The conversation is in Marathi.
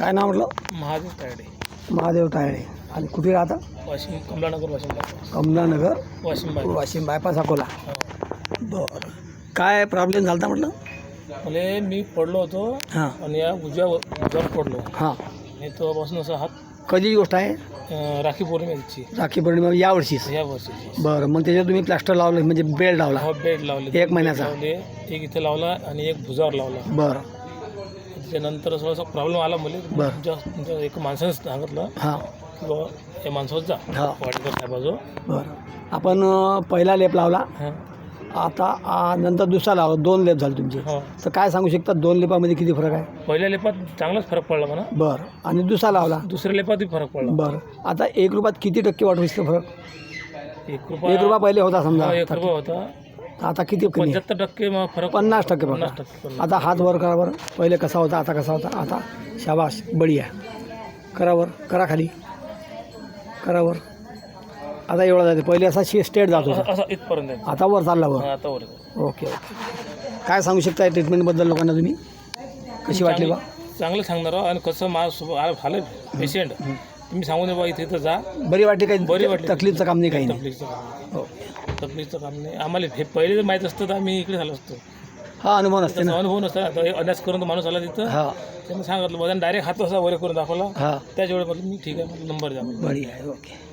काय नाव म्हटलं? महादेव तायडे. महादेव तायडे. आणि कुठे राहता? Washim Kamalanagar Washim bypass. Kamalanagar? Washim bypass. Washim bypass Akola. हो. बरं. काय प्रॉब्लेम झाला म्हटलं? मला मी पडलो होतो हां. आणि या उजव्या उजव्यावर पडलो. हां. आणि तेव्हापासून असं हात कधी गोष्ट आहे? अं, राखी पौर्णिमेची राखी पौर्णिमा यावर्षीच या वर्षीची बरं मग त्याच्यावर तुम्ही प्लास्टर लावलं म्हणजे बेल्ट लावला. हा बेड लावले. एक महिन्याचा. लावले एक इथे लावला आणि एक भुजावर लावला. बरं. त्याच्यानंतर थोडासा प्रॉब्लेम आला मला. बरं. तुमच्या तुमच्या एक माणसानं सांगितलं हां. की बाबा या माणसावर जा. हा. वाडेकर साहेबाजो बरं. आपण अं, पहिला लेप लावला. हां. आता आ, नंतर दुसरा लावला दोन लेप झाले तुमचे. हो. तर काय सांगू शकता दोन लेपामध्ये किती फरक आहे? पहिल्या लेपात चांगलाच फरक पडला म्हणा. बरं. आणि दुसरा लावला? दुसऱ्या लेपातही फरक पडला. बरं. आता एक रुपयात किती टक्के वाटू शकतं फरक? एक रुपया एक रुपया पहिले होता हा, समजा एक रुपया होता. आता किती कमी आहे? पंच्याहत्तर टक्के मग फरक पन्नास टक्के पन्नास टक्के. आता हात वर करा बरं. पहिले कसा होता आता कसा होता? आता शाबाश बढिया करा वर करा खाली. करा वर. आता एवढा जाते. पहिले असा शे स्टेट जात होता. असं असं इथपर्यंत आहे. आता वर चालला वर. हा, आता वर आहे. Okay okay. काय सांगू शकता ट्रीटमेंटबद्दल लोकांना तुम्ही? कशी वाटली बा? चांगलं- चांगलं सांगणार आहो. आणि कसं आ- झालं पेशंट तुम्ही सांगून दे बा इथे इथं जा. बरी वाटली काही? बरी वाटली. तकलीफचं काम नाही काही नाही. तकलीफचं. हो तकलीफचं काम नाही. आम्हाला हे पहिले जर माहीत असतं तर आम्ही इकडे झालो असतो. हा अनुभव नसते त्याचा ना अनुभव नसता. आता हे अनाज करून तो माणूस आला तिथं. हा. त्यांनी सांगितलं बघा डायरेक्ट हात असा वर करून दाखवला. हा. त्याच म्हटलं मी ठीक आहे नंबर द्या. बढिया आहे ओके.